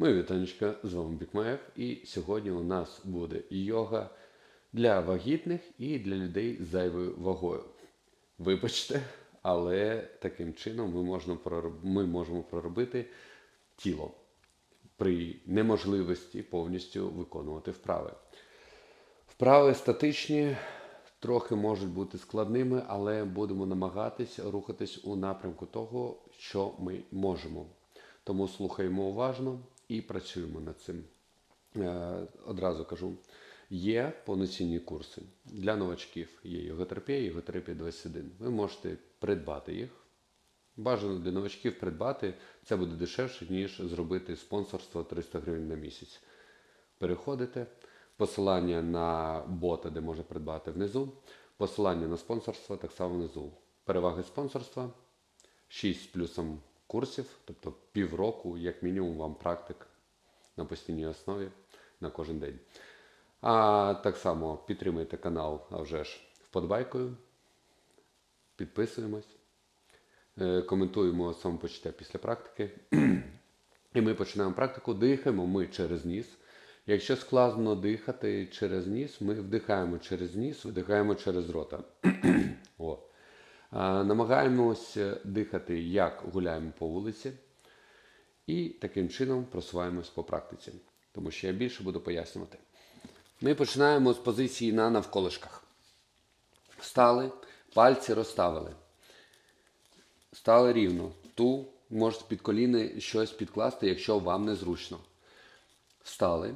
Моє вітанечка, з вами Бікмаєв, і сьогодні у нас буде йога для вагітних і для людей з зайвою вагою. Вибачте, але таким чином ми, можемо пророб- ми можемо проробити тіло при неможливості повністю виконувати вправи. Вправи статичні, трохи можуть бути складними, але будемо намагатись рухатись у напрямку того, що ми можемо. Тому слухаємо уважно і працюємо над цим. Е, Одразу кажу, є повноцінні курси для новачків. Є йоготерапія, йоготерапія 21. Ви можете придбати їх. Бажано для новачків придбати, це буде дешевше, ніж зробити спонсорство 300 гривень на місяць. Переходите, посилання на бота, де можна придбати внизу, посилання на спонсорство так само внизу. Переваги спонсорства 6 з плюсом курсів, тобто півроку, як мінімум, вам практик на постійній основі на кожен день. А так само підтримуйте канал, а вже ж вподобайкою, підписуємось, е, коментуємо самопочуття після практики. І ми починаємо практику. Дихаємо ми через ніс. Якщо складно дихати через ніс, ми вдихаємо через ніс, видихаємо через рота. Намагаємось дихати, як гуляємо по вулиці, і таким чином просуваємось по практиці, тому що я більше буду пояснювати. Ми починаємо з позиції на навколишках. Встали, пальці розставили. Стали рівно. Ту можете під коліни щось підкласти, якщо вам незручно. Встали.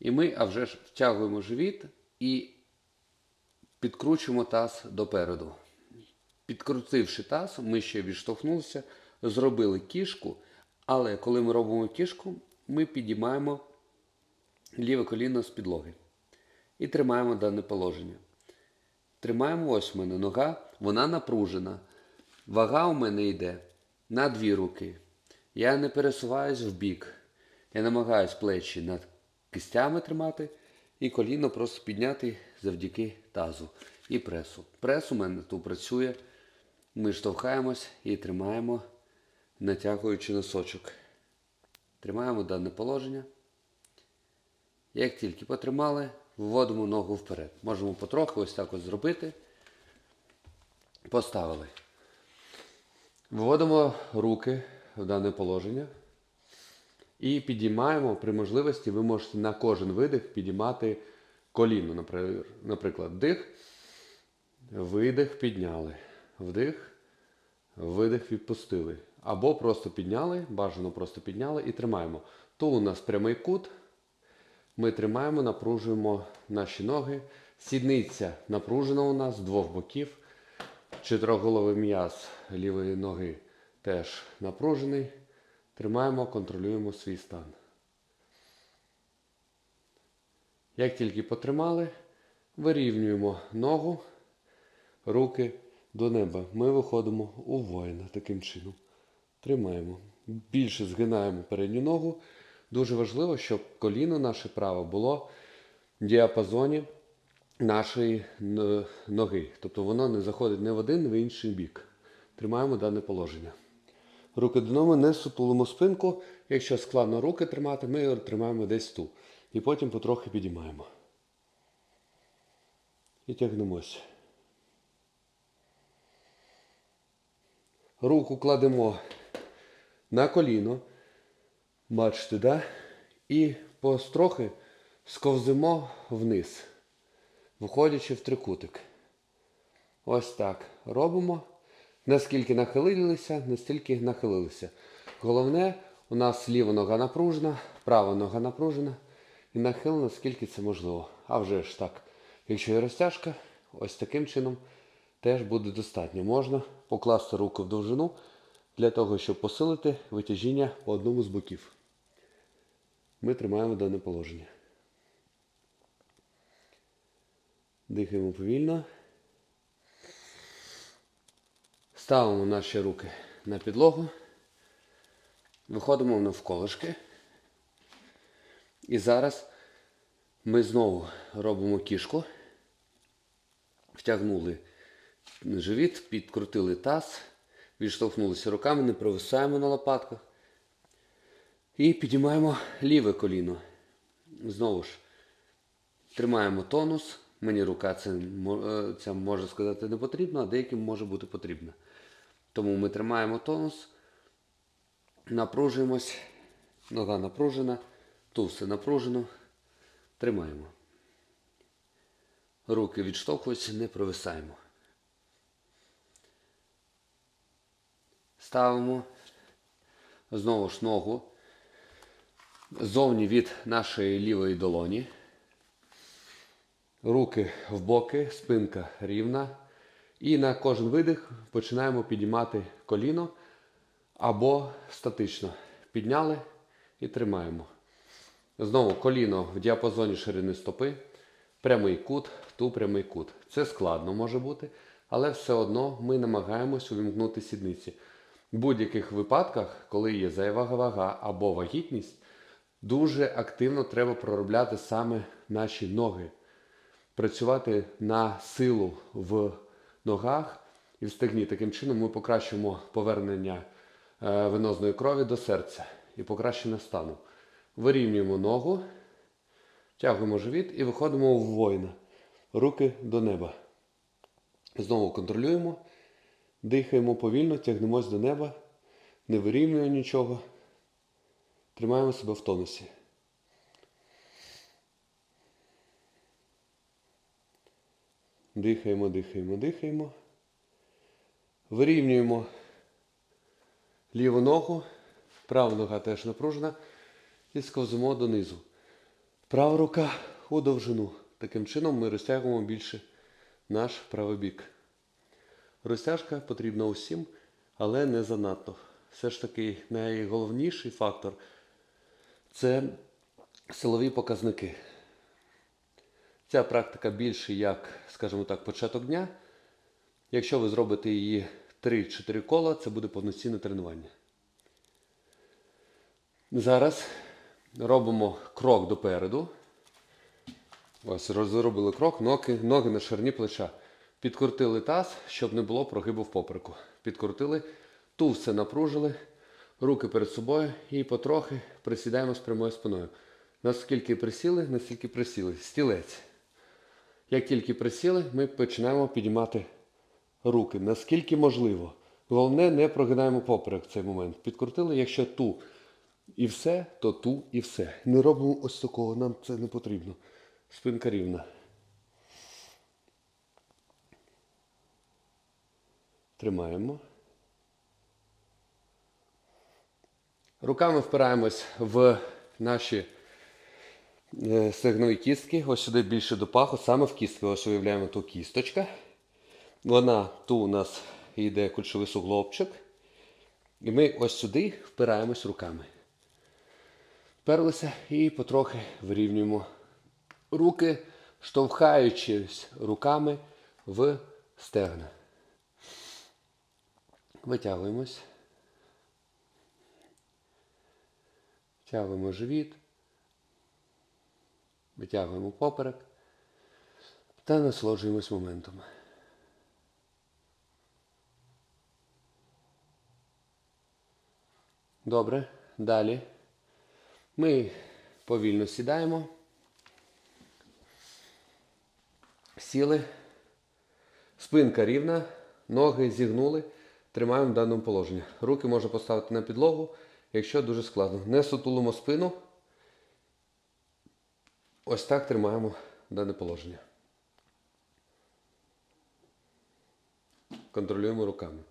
І ми, а вже ж, втягуємо живіт і підкручуємо таз допереду. Підкрутивши таз, ми ще відштовхнулися, зробили кішку, але коли ми робимо кішку, ми підіймаємо ліве коліно з підлоги і тримаємо дане положення. Тримаємо ось в мене нога, вона напружена. Вага у мене йде на дві руки. Я не пересуваюсь в бік. Я намагаюсь плечі над кистями тримати і коліно просто підняти завдяки тазу і пресу. Прес у мене тут працює. Ми штовхаємось і тримаємо, натягуючи носочок. Тримаємо дане положення. Як тільки потримали, вводимо ногу вперед. Можемо потроху ось так ось зробити. Поставили. Вводимо руки в дане положення. І підіймаємо при можливості, ви можете на кожен видих підіймати коліно. Наприклад, вдих, видих, підняли. Вдих, видих, відпустили. Або просто підняли, бажано просто підняли і тримаємо. То у нас прямий кут. Ми тримаємо, напружуємо наші ноги. Сідниця напружена у нас з двох боків. Чотириголовий м'яз лівої ноги теж напружений. Тримаємо, контролюємо свій стан. Як тільки потримали, вирівнюємо ногу, руки до неба. Ми виходимо у воїна таким чином. Тримаємо. Більше згинаємо передню ногу. Дуже важливо, щоб коліно наше праве було в діапазоні нашої ноги. Тобто воно не заходить не в один, не в інший бік. Тримаємо дане положення. Руки до ноги, не сутулимо спинку. Якщо складно руки тримати, ми його тримаємо десь тут. І потім потрохи підіймаємо. І тягнемося. Руку кладемо на коліно. Бачите, да? І построхи сковзимо вниз, виходячи в трикутик. Ось так робимо. Наскільки нахилилися, настільки нахилилися. Головне, у нас ліва нога напружена, права нога напружена. І нахил, наскільки це можливо. А вже ж так. Якщо є розтяжка, ось таким чином теж буде достатньо. Можна покласти руку в довжину для того, щоб посилити витяжіння по одному з боків. Ми тримаємо дане положення. Дихаємо повільно. Ставимо наші руки на підлогу. Виходимо навколишки. І зараз ми знову робимо кішку. Втягнули живіт, підкрутили таз, відштовхнулися руками, не провисаємо на лопатках. І підіймаємо ліве коліно. Знову ж тримаємо тонус. Мені рука це, е, ця може сказати не потрібна, а деяким може бути потрібна. Тому ми тримаємо тонус, напружуємось, нога напружена, тут все напружено. Тримаємо. Руки відштовхуються, не провисаємо. Ставимо знову ж ногу зовні від нашої лівої долоні. Руки в боки, спинка рівна. І на кожен видих починаємо підіймати коліно або статично. Підняли і тримаємо. Знову коліно в діапазоні ширини стопи, прямий кут, ту прямий кут. Це складно може бути, але все одно ми намагаємось увімкнути сідниці. В будь-яких випадках, коли є зайва вага або вагітність, дуже активно треба проробляти саме наші ноги. Працювати на силу в ногах і в стегні. Таким чином ми покращуємо повернення е, венозної крові до серця і покращення стану. Вирівнюємо ногу, тягуємо живіт і виходимо в воїна. Руки до неба. Знову контролюємо, дихаємо повільно, тягнемось до неба, не вирівнюємо нічого. Тримаємо себе в тонусі. Дихаємо, дихаємо, дихаємо. Вирівнюємо ліву ногу, права нога теж напружена. І сковзимо донизу. Права рука у довжину. Таким чином ми розтягуємо більше наш правий бік. Розтяжка потрібна усім, але не занадто. Все ж таки найголовніший фактор це силові показники. Ця практика більше як, скажімо так, початок дня. Якщо ви зробите її 3-4 кола, це буде повноцінне тренування. Зараз робимо крок допереду. Ось роз- зробили крок, ноги, ноги на ширині плеча. Підкрутили таз, щоб не було прогибу в попереку. Підкрутили, ту все напружили, руки перед собою і потрохи присідаємо з прямою спиною. Наскільки присіли, настільки присіли. Стілець. Як тільки присіли, ми починаємо підіймати руки, наскільки можливо. Головне, не прогинаємо поперек в цей момент. Підкрутили, якщо ту і все, то ту і все. Не робимо ось такого, нам це не потрібно. Спинка рівна. Тримаємо. Руками впираємось в наші е, стегнові кістки. Ось сюди більше до паху, саме в кістки. Ось уявляємо ту кісточка. Вона ту у нас йде кульшовий суглобчик. І ми ось сюди впираємось руками. Вперлися і потрохи вирівнюємо руки, штовхаючись руками в стегна. Витягуємось. Втягуємо живіт. Витягуємо поперек та насолоджуємось моментом. Добре, далі. Ми повільно сідаємо. Сіли. Спинка рівна, ноги зігнули. Тримаємо в даному положенні. Руки можна поставити на підлогу, якщо дуже складно. Не сутулимо спину. Ось так тримаємо дане положення. Контролюємо руками.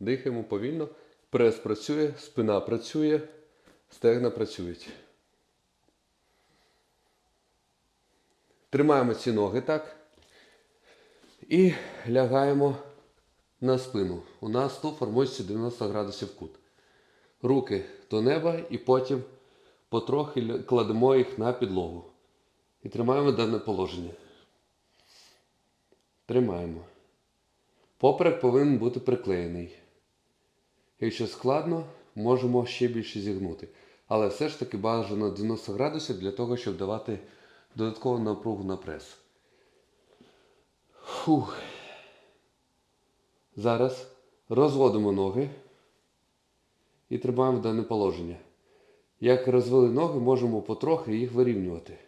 Дихаємо повільно. Прес працює, спина працює, стегна працюють. Тримаємо ці ноги так. І лягаємо на спину. У нас тут формується 90 градусів кут. Руки до неба і потім потрохи кладемо їх на підлогу. І тримаємо дане положення. Тримаємо. Поперек повинен бути приклеєний. Якщо складно, можемо ще більше зігнути. Але все ж таки бажано 90 градусів для того, щоб давати додаткову напругу на прес. Фух. Зараз розводимо ноги і тримаємо в дане положення. Як розвели ноги, можемо потрохи їх вирівнювати.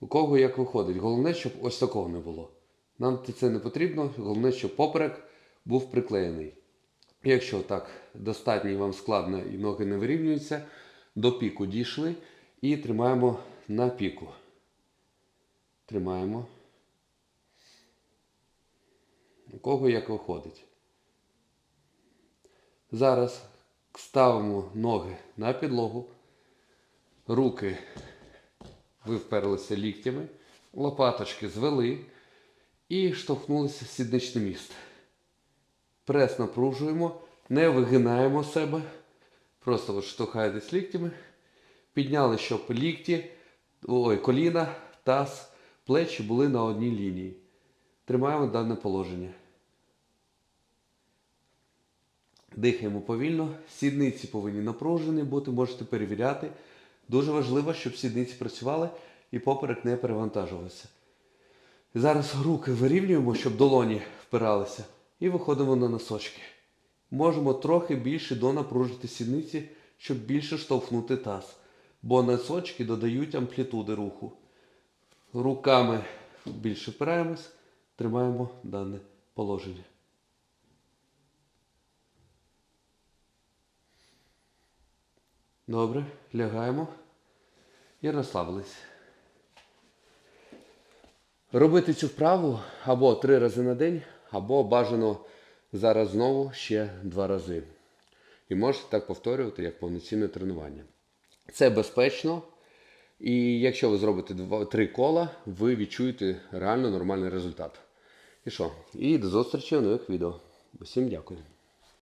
У кого як виходить. Головне, щоб ось такого не було. Нам це не потрібно, головне, щоб поперек був приклеєний. Якщо так достатньо і вам складно і ноги не вирівнюються, до піку дійшли і тримаємо на піку. Тримаємо. У кого як виходить. Зараз ставимо ноги на підлогу, руки ви вперлися ліктями, лопаточки звели і штовхнулися в сідничне місце. Прес напружуємо, не вигинаємо себе. Просто от штовхаєтесь ліктями. Підняли, щоб лікті, ой, коліна, таз, плечі були на одній лінії. Тримаємо дане положення. Дихаємо повільно. Сідниці повинні напружені бути, можете перевіряти. Дуже важливо, щоб сідниці працювали і поперек не перевантажувався. Зараз руки вирівнюємо, щоб долоні впиралися. І виходимо на носочки. Можемо трохи більше донапружити сідниці, щоб більше штовхнути таз. Бо носочки додають амплітуди руху. Руками більше впираємось, тримаємо дане положення. Добре, лягаємо і розслабились. Робити цю вправу або три рази на день, або бажано зараз знову ще два рази. І можете так повторювати як повноцінне тренування. Це безпечно. І якщо ви зробите три кола, ви відчуєте реально нормальний результат. І що? І до зустрічі в нових відео. Усім дякую.